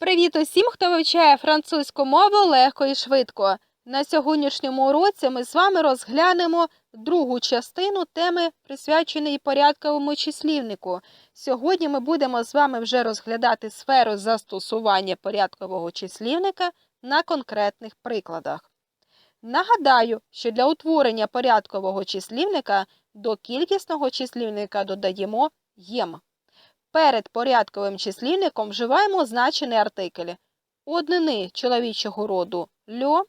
Привіт усім, хто вивчає французьку мову легко і швидко. На сьогоднішньому уроці ми з вами розглянемо другу частину теми, присвяченої порядковому числівнику. Сьогодні ми будемо з вами вже розглядати сферу застосування порядкового числівника на конкретних прикладах. Нагадаю, що для утворення порядкового числівника до кількісного числівника додаємо єм. Перед порядковим числівником вживаємо означений артикль однини чоловічого роду льо,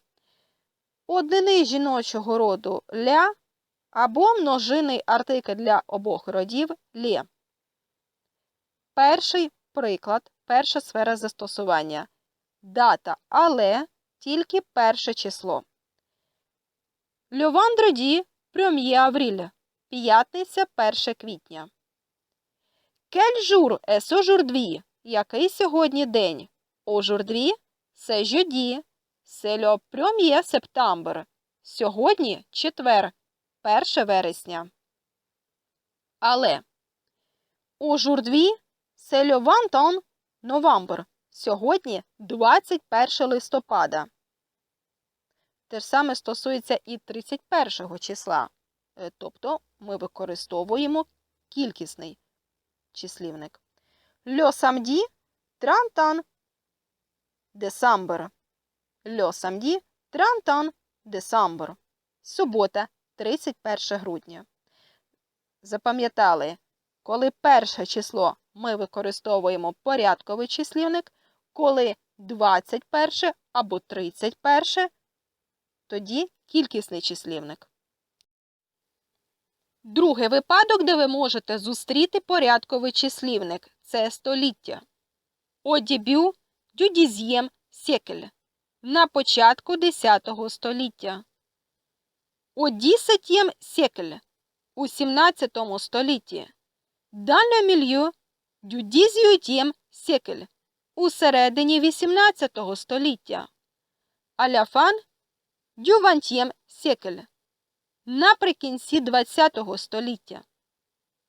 однини жіночого роду ля або множинний артикль для обох родів лє. Перший приклад, перша сфера застосування. Дата але тільки перше число. Vendredi 1 авріль. П'ятниця 1 квітня. Quel jour est aujourd'hui? Який сьогодні день? Aujourd'hui, c'est jeudi. C'est le 1er septembre. Сьогодні четвер, 1 вересня. Але Aujourd'hui, c'est le 21 novembre. Сьогодні 21 листопада. Те ж саме стосується і 31 числа. Е, Тобто ми використовуємо кількісний числівник. Le samedi 31 décembre. Le samedi 31 décembre. Субота 31 грудня. Запам'ятали, коли перше число ми використовуємо порядковий числівник, коли 21 або 31, тоді кількісний числівник. Другий випадок, де ви можете зустріти порядковий числівник це століття. Au début du dixième. На початку 10 століття. Au dix-septième. У 17 столітті. Dans le milieu du. У середині 18 століття. Du vingtième siècle наприкінці ХХ століття.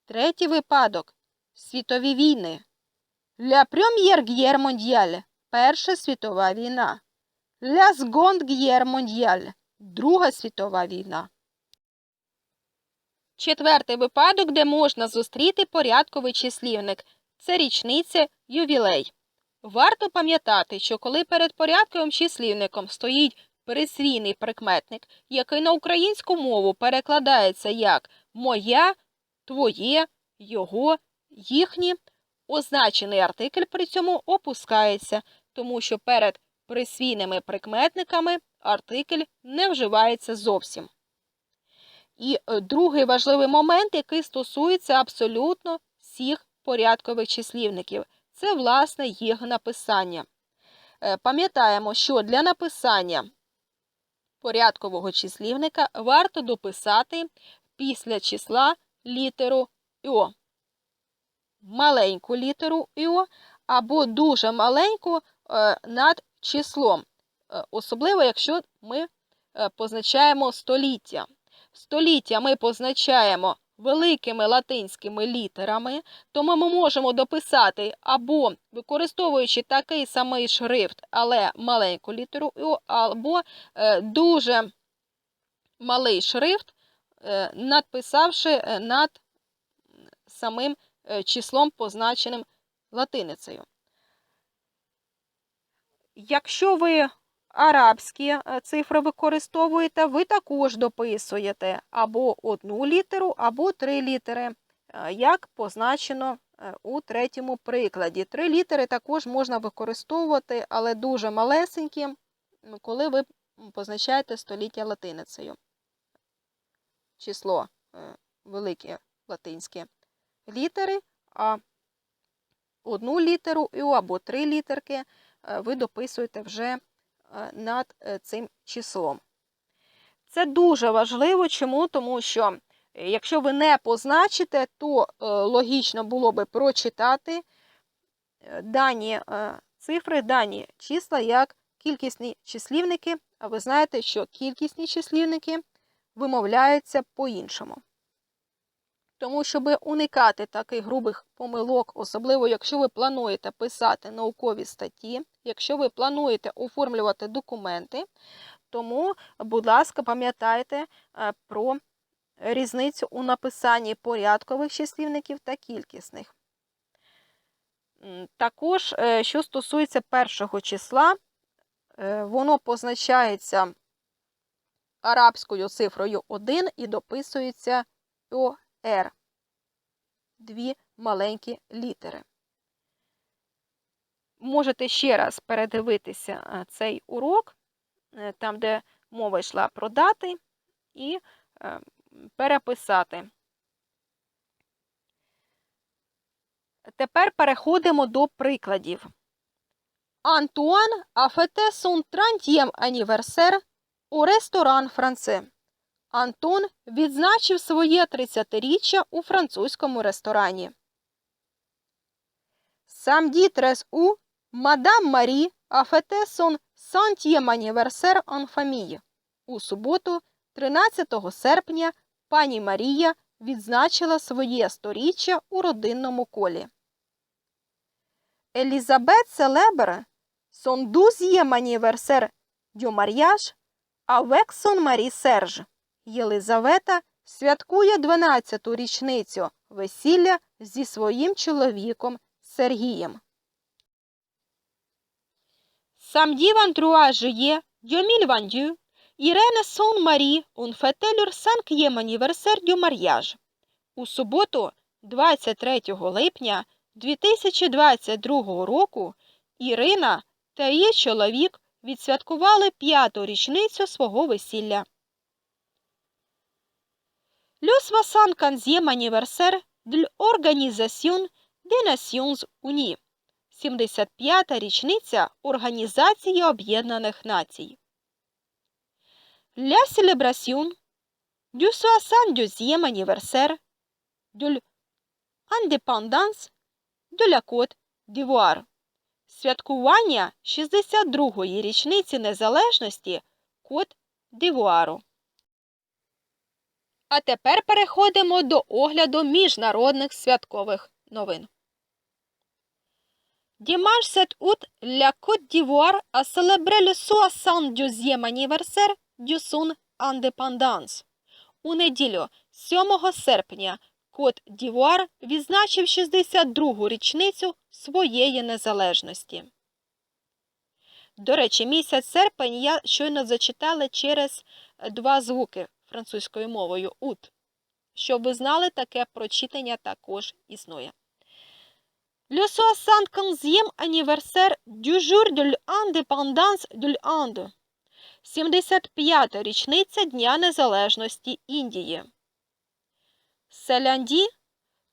Третій випадок світові війни. La Première Guerre mondiale – Перша світова війна. La Seconde Guerre mondiale – Друга світова війна. Четвертий випадок, де можна зустріти порядковий числівник – це річниця ювілей. Варто пам'ятати, що коли перед порядковим числівником стоїть пересвійний прикметник, який на українську мову перекладається як моя, твоє, його, їхні, означений артикль при цьому опускається, тому що перед присвійними прикметниками артикль не вживається зовсім. І е, другий важливий момент, який стосується абсолютно всіх порядкових числівників, це власне їх написання. Е, Пам'ятаємо, що для написання порядкового числівника варто дописати після числа літеру О. Маленьку літеру О або дуже маленьку е, над числом. Е, Особливо, якщо ми е, позначаємо століття. Століття ми позначаємо великими латинськими літерами, тому ми можемо дописати або використовуючи такий самий шрифт, але маленьку літеру або е, дуже малий шрифт, е, надписавши е, над самим числом, позначеним латиницею. Якщо ви арабські е, цифри використовуєте, ви також дописуєте або одну літеру, або три літери, е, як позначено е, у третьому прикладі. Три літери також можна використовувати, але дуже малесенькі, коли ви позначаєте століття латиницею. Число великі латинські літери, а одну літеру або три літерки ви дописуєте вже над е, цим числом. Це дуже важливо. Чому? Тому що е, якщо ви не позначите, то е, логічно було би прочитати дані цифри, дані числа як кількісні числівники, а ви знаєте, що кількісні числівники вимовляються по-іншому. Тому, щоб уникати таких грубих помилок, особливо якщо ви плануєте писати наукові статті, якщо ви плануєте оформлювати документи, тому, будь ласка, пам'ятайте е, про різницю у написанні порядкових числівників та кількісних. Також, е, що стосується першого числа, е, воно позначається арабською цифрою 1 і дописується ОР. Дві маленькі літери. Можете ще раз передивитися е, цей урок, е, там, де мова йшла про дати, і е, переписати. Тепер переходимо до прикладів. Антуан a fêté son 30e у ресторан Франце. Антон відзначив своє 30-річчя у французькому ресторані. Samedi 13 août, Мадам Марі fêté son centième anniversaire. У суботу, 13 серпня, пані Марія відзначила своє сторіччя у родинному колі. Елізабет anniversaire du mariage avec son mari Serge. Єлизавета святкує 12-ту річницю весілля зі своїм чоловіком Сергієм. Samedi 23 juillet 2022, Irène et son mari ont fêté leur cinquième anniversaire du mariage. У суботу, 23 липня 2022 року, Ірина та її чоловік відсвяткували п'яту річницю свого весілля. Le 75e anniversaire de l'Organisation des Nations Unies. 75-та річниця Організації Об'єднаних Націй. La célébration du 72e anniversaire de l'indépendance de la Côte d'Ivoire. Святкування 62-ї річниці незалежності Кот Дивуару. А тепер переходимо до огляду міжнародних святкових новин. Dimanche 7 août, la Côte d'Ivoire a célébré le 72e anniversaire de son. У неділю 7 серпня Кот Дівуар відзначив 62-гу річницю своєї незалежності. До речі, місяць серпень я щойно зачитала через два звуки французькою мовою ут. Щоб ви знали, таке прочитання також існує. Le 75e anniversaire du jour de l'indépendance de l'Inde. 75-та річниця Дня Незалежності Індії.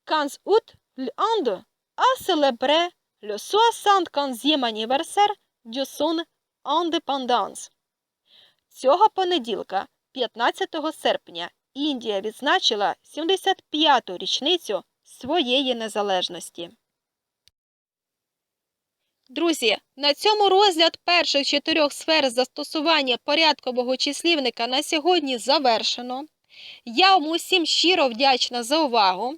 15 août, l'Inde a célébré le 75e anniversaire de son indépendance. Цього понеділка, 15 серпня, Індія відзначила 75-ту річницю своєї незалежності. Друзі, на цьому розгляд перших чотирьох сфер застосування порядкового числівника на сьогодні завершено. Я вам усім щиро вдячна за увагу.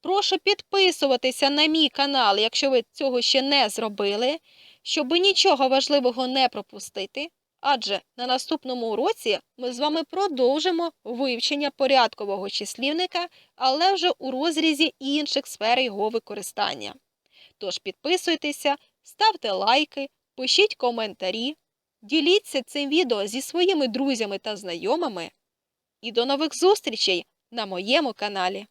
Прошу підписуватися на мій канал, якщо ви цього ще не зробили, щоб нічого важливого не пропустити. Адже на наступному уроці ми з вами продовжимо вивчення порядкового числівника, але вже у розрізі інших сфер його використання. Тож підписуйтеся, ставте лайки, пишіть коментарі, діліться цим відео зі своїми друзями та знайомими. І до нових зустрічей на моєму каналі.